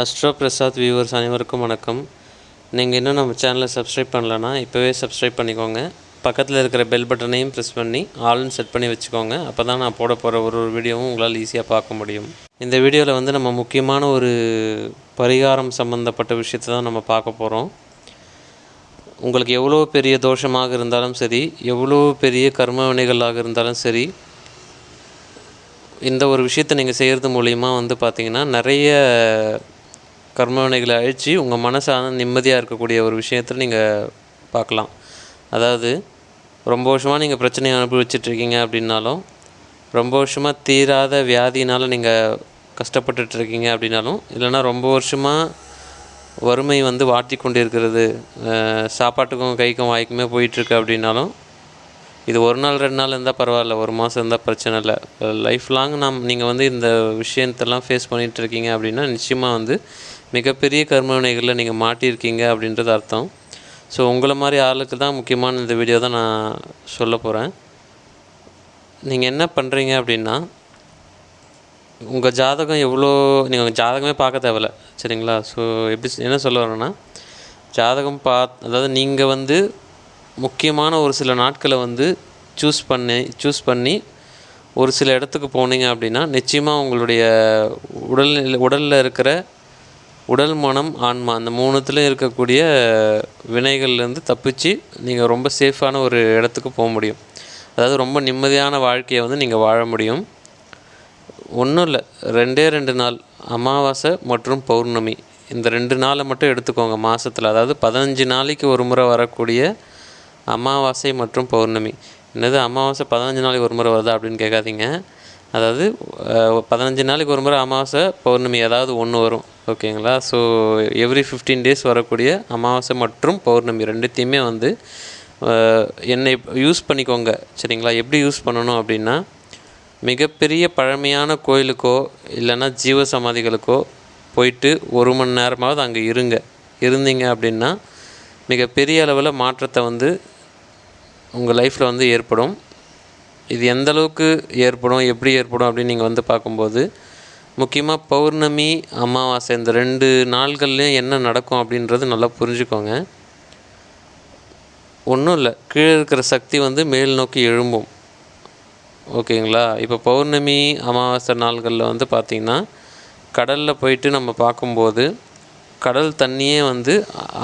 Astro Prasad viewers அனைவருக்கும் வணக்கம். நீங்கள் இன்னும் நம்ம சேனலை சப்ஸ்கிரைப் பண்ணலன்னா இப்போவே சப்ஸ்கிரைப் பண்ணிக்கோங்க. பக்கத்தில் இருக்கிற பெல் பட்டனையும் ப்ரெஸ் பண்ணி ஆல்னு செட் பண்ணி வச்சுக்கோங்க. அப்போ தான் நான் போட போகிற ஒரு ஒரு வீடியோவும் உங்களால் ஈஸியாக பார்க்க முடியும். இந்த வீடியோவில் வந்து நம்ம முக்கியமான ஒரு பரிகாரம் சம்மந்தப்பட்ட விஷயத்தை தான் நம்ம பார்க்க போகிறோம் உங்களுக்கு எவ்வளோ பெரிய தோஷமாக இருந்தாலும் சரி எவ்வளோ பெரிய கர்ம வினைகளாக இருந்தாலும் சரி இந்த ஒரு விஷயத்தை நீங்கள் செய்கிறது மூலிமா வந்து பார்த்தீங்கன்னா நிறைய கர்மவினைகளை அழித்து உங்கள் மனசான நிம்மதியாக இருக்கக்கூடிய ஒரு விஷயத்தில் நீங்கள் பார்க்கலாம். அதாவது ரொம்ப வருஷமாக நீங்கள் பிரச்சனையை அனுபவிச்சிட்ருக்கீங்க அப்படின்னாலும் ரொம்ப வருஷமாக தீராத வியாதினால் நீங்கள் கஷ்டப்பட்டுட்டு இருக்கீங்க அப்படின்னாலும் இல்லைன்னா ரொம்ப வருஷமாக வறுமை வந்து வாட்டி கொண்டு இருக்கிறது சாப்பாட்டுக்கும் கைக்கும் வாய்க்குமே போயிட்டுருக்கு அப்படின்னாலும் இது ஒரு நாள் ரெண்டு நாள் இருந்தால் பரவாயில்ல ஒரு மாதம் இருந்தால் பிரச்சனை இல்லை. லைஃப் லாங் நாம் நீங்கள் வந்து இந்த விஷயத்தெல்லாம் ஃபேஸ் பண்ணிகிட்டு இருக்கீங்க அப்படின்னா நிச்சயமாக வந்து மிகப்பெரிய கர்மவினைகளில் நீங்கள் மாட்டியிருக்கீங்க அப்படின்றது அர்த்தம். ஸோ உங்களை மாதிரி ஆளுக்கு தான் முக்கியமான இந்த வீடியோ தான் நான் சொல்ல போகிறேன் நீங்கள் என்ன பண்ணுறீங்க அப்படின்னா உங்கள் ஜாதகம் எவ்வளோ நீங்கள் உங்கள் ஜாதகமே பார்க்க தேவையில்ல சரிங்களா? ஸோ எப்படி என்ன சொல்ல வரேன்னா ஜாதகம் பா அதாவது நீங்கள் வந்து முக்கியமான ஒரு சில நாட்களை வந்து சூஸ் பண்ணி சூஸ் பண்ணி ஒரு சில இடத்துக்கு போனீங்க அப்படின்னா நிச்சயமாக உங்களுடைய உடல் உடலில் இருக்கிற உடல் மனம் ஆன்மா அந்த மூணுத்துலையும் இருக்கக்கூடிய வினைகள்லேருந்து தப்பிச்சு நீங்கள் ரொம்ப சேஃபான ஒரு இடத்துக்கு போக முடியும். அதாவது ரொம்ப நிம்மதியான வாழ்க்கையை வந்து நீங்கள் வாழ முடியும். ஒன்றும் இல்லை ரெண்டே ரெண்டு நாள் அமாவாசை மற்றும் பௌர்ணமி. இந்த ரெண்டு நாளை மட்டும் எடுத்துக்கோங்க மாதத்தில் அதாவது பதினஞ்சு நாளைக்கு ஒரு முறை வரக்கூடிய அமாவாசை மற்றும் பௌர்ணமி. என்னது அமாவாசை பதினஞ்சு நாளைக்கு ஒரு முறை வருதா அப்படின்னு கேட்காதீங்க. அதாவது பதினஞ்சு நாளைக்கு ஒரு முறை அமாவாசை பௌர்ணமி ஏதாவது ஒன்று வரும். ஓகேங்களா? ஸோ எவ்ரி ஃபிஃப்டீன் டேஸ் வரக்கூடிய அமாவாசை மற்றும் பௌர்ணமி ரெண்டுத்தையுமே வந்து என்னை யூஸ் பண்ணிக்கோங்க. சரிங்களா? எப்படி யூஸ் பண்ணணும் அப்படின்னா மிகப்பெரிய பழமையான கோயிலுக்கோ இல்லைன்னா ஜீவ சமாதிகளுக்கோ போயிட்டு ஒரு மணி நேரமாவது அங்கே இருங்க. இருந்தீங்க அப்படின்னா மிகப்பெரிய அளவில் மாற்றத்தை வந்து உங்கள் லைஃப்பில் வந்து ஏற்படும். இது எந்த அளவுக்கு ஏற்படும் எப்படி ஏற்படும் அப்படின்னு நீங்கள் வந்து பார்க்கும்போது முக்கியமாக பௌர்ணமி அமாவாசை இந்த ரெண்டு நாள்கள்லேயும் என்ன நடக்கும் அப்படின்றது நல்லா புரிஞ்சுக்கோங்க. ஒன்றும் இல்லை. கீழே இருக்கிற சக்தி வந்து மேல் நோக்கி எழும்பும். ஓகேங்களா? இப்போ பௌர்ணமி அமாவாசை நாள்களில் வந்து பார்த்திங்கன்னா கடலில் போயிட்டு நம்ம பார்க்கும்போது கடல் தண்ணியே வந்து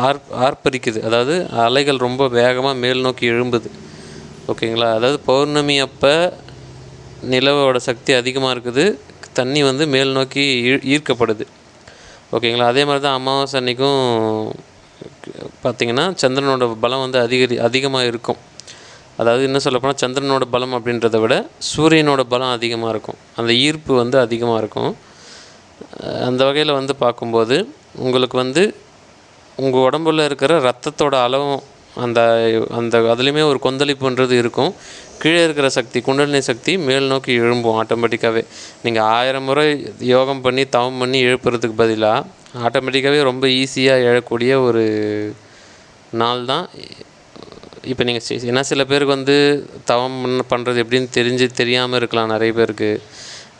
ஆர் ஆர்ப்பரிக்குது. அதாவது அலைகள் ரொம்ப வேகமாக மேல் நோக்கி எழும்புது. ஓகேங்களா? அதாவது பௌர்ணமி அப்போ நிலவோட சக்தி அதிகமாக இருக்குது. தண்ணி வந்து மேல் நோக்கி ஈ- ஈர்க்கப்படுது. ஓகேங்களா? அதே மாதிரி தான் அமாவாசை அன்னைக்கும் பார்த்திங்கன்னா சந்திரனோட பலம் வந்து அதிகரி அதிகமாக இருக்கும். அதாவது என்ன சொல்லப்போனால் சந்திரனோட பலம் அப்படின்றத விட சூரியனோட பலம் அதிகமாக இருக்கும். அந்த ஈர்ப்பு வந்து அதிகமாக இருக்கும். அந்த வகையில் வந்து பார்க்கும்போது உங்களுக்கு வந்து உங்கள் உடம்புல இருக்கிற ரத்தத்தோட அளவும் அந்த அந்த அதுலேயுமே ஒரு கொந்தளிப்புன்றது இருக்கும். கீழே இருக்கிற சக்தி குண்டலினி சக்தி மேல் நோக்கி எழும்பும் ஆட்டோமேட்டிக்காகவே நீங்கள் ஆயிரம் முறை யோகம் பண்ணி தவம் பண்ணி எழுப்புறதுக்கு பதிலாக ஆட்டோமேட்டிக்காகவே ரொம்ப ஈஸியாக எழக்கூடிய ஒரு நாள் தான். இப்போ நீங்கள் ஏன்னா சில பேருக்கு வந்து தவம் பண்ணுறது எப்படின்னு தெரிஞ்சு தெரியாமல் இருக்கலாம் நிறைய பேருக்கு.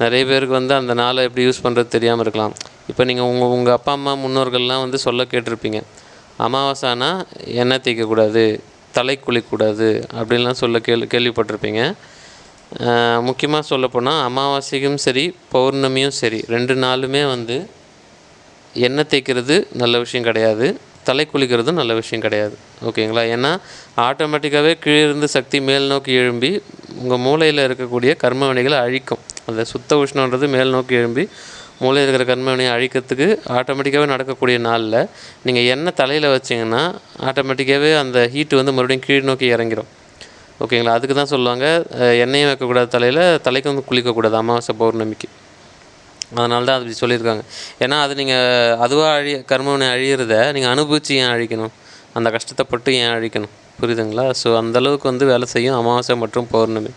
நிறைய பேருக்கு வந்து அந்த நாளை எப்படி யூஸ் பண்ணுறது தெரியாமல் இருக்கலாம். இப்போ நீங்கள் உங்கள் உங்கள் அப்பா அம்மா முன்னோர்கள்லாம் வந்து சொல்ல கேட்டிருப்பீங்க. அமாவாசைனா எண்ணெய் தேய்க்கக்கூடாது தலை குளிக்கக்கூடாது அப்படின்லாம் சொல்ல கேள்வி கேள்விப்பட்டிருப்பீங்க. முக்கியமாக சொல்லப்போனால் அமாவாசைக்கும் சரி பௌர்ணமியும் சரி ரெண்டு நாளுமே வந்து எண்ணெய் தேய்க்கிறது நல்ல விஷயம் கிடையாது தலை குளிக்கிறதும் நல்ல விஷயம் கிடையாது. ஓகேங்களா? ஏன்னா ஆட்டோமேட்டிக்காகவே கீழே இருந்து சக்தி மேல் நோக்கி எழும்பி உங்கள் மூளையில் இருக்கக்கூடிய கர்ம வினைகளை அழிக்கும். அந்த சுத்த உஷ்ணன்றது மேல் நோக்கி எழும்பி மூளை இருக்கிற கண்மணியை அழிக்கிறதுக்கு ஆட்டோமேட்டிக்காகவே நடக்கக்கூடிய நாளில் நீங்கள் எண்ணெய் தலையில் வச்சிங்கன்னா ஆட்டோமேட்டிக்காகவே அந்த ஹீட்டு வந்து மறுபடியும் கீழ் நோக்கி இறங்கிடும் ஓகேங்களா அதுக்கு தான் சொல்லுவாங்க எண்ணெயும் வைக்கக்கூடாது தலையில் தலைக்கு வந்து குளிக்கக்கூடாது அமாவாசை பௌர்ணமிக்கு. அதனால தான் அது சொல்லியிருக்காங்க. ஏன்னா அது நீங்கள் அதுவாக அழி கர்மவினை அழியிறத நீங்கள் அனுபவித்து ஏன் அழிக்கணும்? அந்த கஷ்டத்தைப்பட்டு ஏன் அழிக்கணும்? புரியுதுங்களா? ஸோ அந்தளவுக்கு வந்து வேலை செய்யும் அமாவாசை மற்றும் பௌர்ணமி.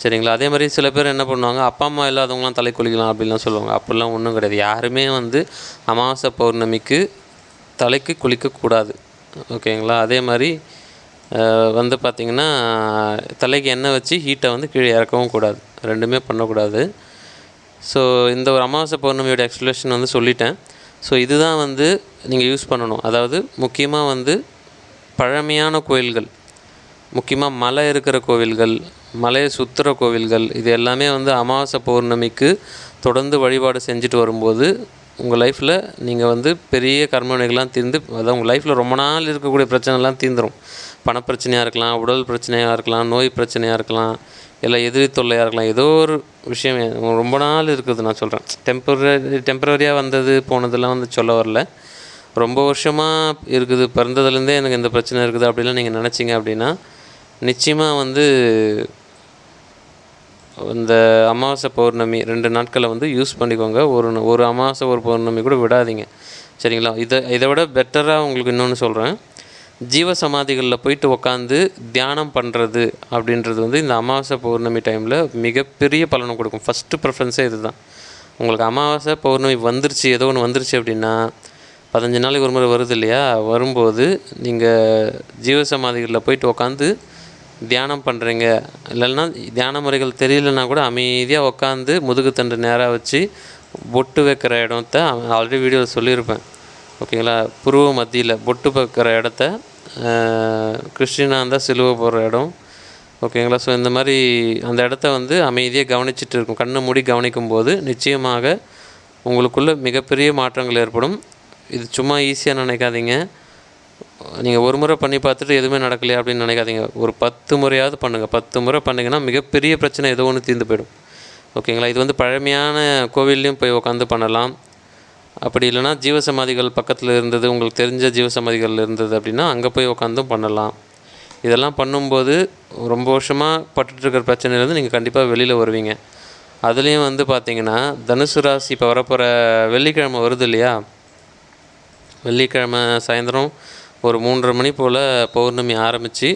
சரிங்களா? அதே மாதிரி சில பேர் என்ன பண்ணுவாங்க அப்பா அம்மா இல்லாதவங்களாம் தலை குளிக்கலாம் அப்படிலாம் சொல்லுவாங்க. அப்படிலாம் ஒன்றும் கிடையாது. யாருமே வந்து அமாவாசை பௌர்ணமிக்கு தலைக்கு குளிக்கக்கூடாது ஓகேங்களா? அதே மாதிரி வந்து பார்த்திங்கன்னா தலைக்கு எண்ணெய் வச்சு ஹீட்டை வந்து கீழே இறக்கவும் கூடாது. ரெண்டுமே பண்ணக்கூடாது. ஸோ இந்த ஒரு அமாவாசை பௌர்ணமியோட எக்ஸ்பிளேஷன் வந்து சொல்லிட்டேன். ஸோ இதுதான் வந்து நீங்கள் யூஸ் பண்ணணும். அதாவது முக்கியமாக வந்து பழமையான கோயில்கள் முக்கியமாக மலை இருக்கிற கோவில்கள் மலை சுத்திர கோவில்கள் இது எல்லாமே வந்து அமாவாசை பௌர்ணமிக்கு தொடர்ந்து வழிபாடு செஞ்சுட்டு வரும்போது உங்கள் லைஃப்பில் நீங்கள் வந்து பெரிய கர்மவினைகள்லாம் தீர்ந்து அதாவது உங்கள் லைஃப்பில் ரொம்ப நாள் இருக்கக்கூடிய பிரச்சனைலாம் தீர்ந்துடும் பணப்பிரச்சனையாக இருக்கலாம் உடல் பிரச்சனையாக இருக்கலாம் நோய் பிரச்சனையாக இருக்கலாம் இல்லை எதிரி தொல்லையாக இருக்கலாம் ஏதோ ஒரு விஷயம் ரொம்ப நாள் இருக்குது நான் சொல்கிறேன் டெம்பரரி டெம்பரரியாக வந்தது போனதெல்லாம் வந்து சொல்ல வரல. ரொம்ப வருஷமாக இருக்குது பிறந்ததுலேருந்தே எனக்கு இந்த பிரச்சனை இருக்குது அப்படிலாம் நீங்கள் நினச்சிங்க அப்படின்னா நிச்சயமாக வந்து இந்த அமாவாசை பௌர்ணமி ரெண்டு நாட்களை வந்து யூஸ் பண்ணிக்கோங்க. ஒரு ஒரு அமாவாசை ஒரு பௌர்ணமி கூட விடாதீங்க. சரிங்களா? இதை இதை விட பெட்டராக உங்களுக்கு இன்னொன்று சொல்கிறேன் ஜீவ சமாதிகளில் போயிட்டு உக்காந்து தியானம் பண்ணுறது அப்படின்றது வந்து இந்த அமாவாசை பௌர்ணமி டைமில் மிகப்பெரிய பலனை கொடுக்கும். ஃபஸ்ட்டு ப்ரிஃபரன்ஸே இதுதான். உங்களுக்கு அமாவாசை பௌர்ணமி வந்துருச்சு ஏதோ ஒன்று வந்துருச்சு அப்படின்னா பதினஞ்சு நாளைக்கு ஒரு முறை வருது இல்லையா? வரும்போது நீங்கள் ஜீவ சமாதிகளில் போயிட்டு உக்காந்து தியானம் பண்ணுறீங்க இல்லைன்னா தியான முறைகள் தெரியலன்னா கூட அமைதியாக உக்காந்து முதுகுத்தண்டு நேராக வச்சு பொட்டு வைக்கிற இடத்த ஆல்ரெடி வீடியோவில் சொல்லியிருப்பேன். ஓகேங்களா? புருவ மத்தியில் பொட்டு வைக்கிற இடத்த கிறிஸ்டினாக இருந்தால் சிலுவை போடுற இடம். ஓகேங்களா? ஸோ இந்த மாதிரி அந்த இடத்த வந்து அமைதியாக கவனிச்சிட்டு இருக்கும். கண்ணை மூடி கவனிக்கும் போது நிச்சயமாக உங்களுக்குள்ள மிகப்பெரிய மாற்றங்கள் ஏற்படும். இது சும்மா ஈஸியாக நினைக்காதீங்க. நீங்கள் ஒரு முறை பண்ணி பார்த்துட்டு எதுவுமே நடக்கலையா அப்படின்னு நினைக்காதீங்க. ஒரு பத்து முறையாவது பண்ணுங்கள் பத்து முறை பண்ணிங்கன்னா மிகப்பெரிய பிரச்சனை ஏதோ ஒன்று தீர்ந்து போயிடும். ஓகேங்களா? இது வந்து பழமையான கோவில்லையும் போய் உட்காந்து பண்ணலாம். அப்படி இல்லைன்னா ஜீவசமாதிகள் பக்கத்தில் இருந்தது உங்களுக்கு தெரிஞ்ச ஜீவசமாதிகள் இருந்தது அப்படின்னா அங்கே போய் உட்காந்தும் பண்ணலாம். இதெல்லாம் பண்ணும்போது ரொம்ப வருஷமாக பட்டுட்ருக்கிற பிரச்சனையிலேருந்து நீங்கள் கண்டிப்பாக வெளியில் வருவீங்க. அதுலேயும் வந்து பார்த்தீங்கன்னா தனுசு ராசி இப்போ வரப்போகிற வெள்ளிக்கிழமை வருது இல்லையா? வெள்ளிக்கிழமை சாயந்தரம் ஒரு மூன்றரை மணி போல் பௌர்ணமி ஆரம்பித்து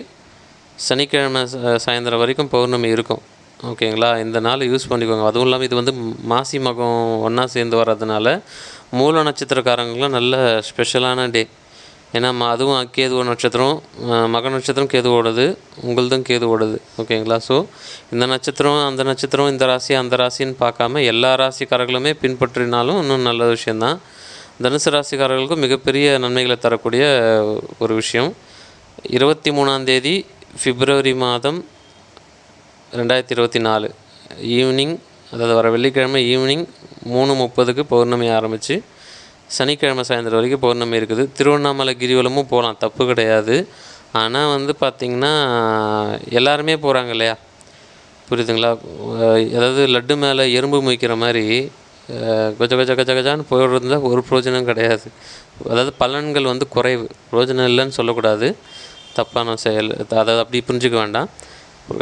சனிக்கிழமை சாயந்தரம் வரைக்கும் பௌர்ணமி இருக்கும். ஓகேங்களா? இந்த நாள் யூஸ் பண்ணிக்கோங்க. அதுவும் இல்லாமல் இது வந்து மாசி மகம் ஒன்றா சேர்ந்து வர்றதுனால மூல நட்சத்திரக்காரங்களும் நல்ல ஸ்பெஷலான டே ஏன்னா அதுவும் கேதுவோ நட்சத்திரம் மக நட்சத்திரம் கேதுவோடது உங்களுதும் கேதுவோடது. ஓகேங்களா? ஸோ இந்த நட்சத்திரம் அந்த நட்சத்திரம் இந்த ராசி அந்த ராசின்னு பார்க்காம எல்லா ராசிக்காரர்களுமே பின்பற்றினாலும் இன்னும் நல்ல விஷயந்தான் தனுசு ராசிக்காரர்களுக்கும் மிகப்பெரிய நன்மைகளை தரக்கூடிய ஒரு விஷயம். இருபத்தி மூணாம் தேதி பிப்ரவரி மாதம் ரெண்டாயிரத்தி இருபத்தி நாலு. ஈவினிங் அதாவது வர வெள்ளிக்கிழமை ஈவினிங் மூணு முப்பதுக்கு பௌர்ணமி ஆரம்பித்து சனிக்கிழமை சாயந்தரம் வரைக்கும் பௌர்ணமி இருக்குது. திருவண்ணாமலை கிரிவலமும் போகலாம் தப்பு கிடையாது. ஆனால் வந்து பார்த்திங்கன்னா எல்லாருமே போகிறாங்க இல்லையா? புரியுதுங்களா? அதாவது லட்டு மேலே எறும்பு முய்க்கிற மாதிரி கஜ கஜ கஜ கஜான்னு போயிடுறதுல ஒரு பிரயோஜனம் கிடையாது. அதாவது பலன்கள் வந்து குறைவு. பிரயோஜனம் இல்லைன்னு சொல்லக்கூடாது. தப்பான செயல் அதாவது அப்படி புரிஞ்சுக்க வேண்டாம்.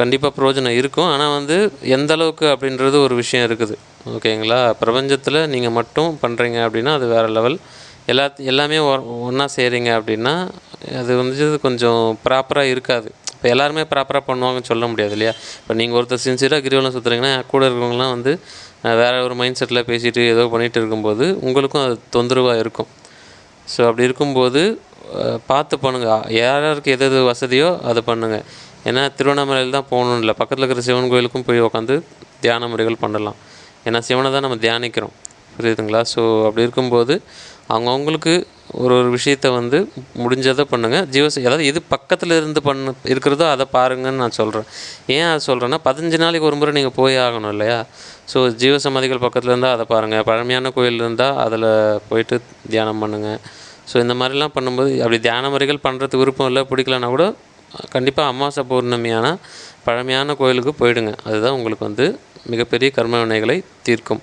கண்டிப்பாக பிரயோஜனம் இருக்கும். ஆனால் வந்து எந்த அளவுக்கு அப்படின்றது ஒரு விஷயம் இருக்குது. ஓகேங்களா? பிரபஞ்சத்தில் நீங்கள் மட்டும் பண்ணுறீங்க அப்படின்னா அது வேறு லெவல். எல்லா எல்லாமே ஒன்றா செய்கிறீங்க அப்படின்னா அது வந்து கொஞ்சம் ப்ராப்பராக இருக்காது. இப்போ எல்லாருமே ப்ராப்பராக பண்ணுவாங்கன்னு சொல்ல முடியாது இல்லையா? இப்போ நீங்கள் ஒருத்தர் சின்சியராக கிரிவலம் சுற்றுறீங்கன்னா கூட இருக்கவங்களாம் வந்து வேறு வேற ஒரு மைண்ட் செட்டில் பேசிட்டு ஏதோ பண்ணிகிட்டு இருக்கும்போது உங்களுக்கும் அது தொந்தரவாக இருக்கும். ஸோ அப்படி இருக்கும்போது பார்த்து பண்ணுங்கள் யார் யாருக்கு எது எது வசதியோ அதை பண்ணுங்கள் ஏன்னா திருவண்ணாமலையில் தான் போகணும் இல்லை. பக்கத்தில் இருக்கிற சிவன் கோயிலுக்கும் போய் உட்காந்து தியான முறைகள் பண்ணலாம். ஏன்னா சிவனை தான் நம்ம தியானிக்கிறோம். புரியுதுங்களா? ஸோ அப்படி இருக்கும்போது அவங்கவுங்களுக்கு ஒரு ஒரு விஷயத்த வந்து முடிஞ்சதை பண்ணுங்கள் ஜீவச அதாவது எது பக்கத்தில் இருந்து பண்ண இருக்கிறதோ அதை பாருங்கன்னு நான் சொல்கிறேன் ஏன் அதை சொல்கிறேன்னா பதினஞ்சு நாளைக்கு ஒரு முறை நீங்கள் போய் ஆகணும் இல்லையா? ஸோ ஜீவசமாதிகள் பக்கத்தில் இருந்தால் அதை பாருங்கள் பழமையான கோயில் இருந்தால் அதில் போயிட்டு தியானம் பண்ணுங்கள் ஸோ இந்த மாதிரிலாம் பண்ணும்போது அப்படி தியான முறைகள் பண்ணுறதுக்கு விருப்பம் இல்லை பிடிக்கலன்னா கூட கண்டிப்பாக அமாவாசை பௌர்ணமியான பழமையான கோயிலுக்கு போயிடுங்க. அதுதான் உங்களுக்கு வந்து மிகப்பெரிய கர்ம வினைகளை தீர்க்கும்.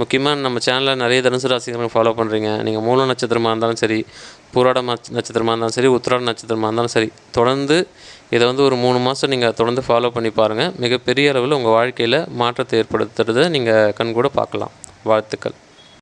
முக்கியமாக நம்ம சேனலில் நிறைய தனுசு ராசிக்காரங்க ஃபாலோ பண்ணுறீங்க நீங்கள் மூல நட்சத்திரமாக இருந்தாலும் சரி பூராட நட்சத்திரமாக இருந்தாலும் சரி உத்திராட நட்சத்திரமாக இருந்தாலும் சரி தொடர்ந்து இதை வந்து ஒரு மூணு மாதம் நீங்கள் தொடர்ந்து ஃபாலோ பண்ணி பாருங்கள் மிகப்பெரிய அளவில் உங்கள் வாழ்க்கையில் மாற்றத்தை ஏற்படுத்துறதை நீங்கள் கண்கூட பார்க்கலாம். வாழ்த்துக்கள்.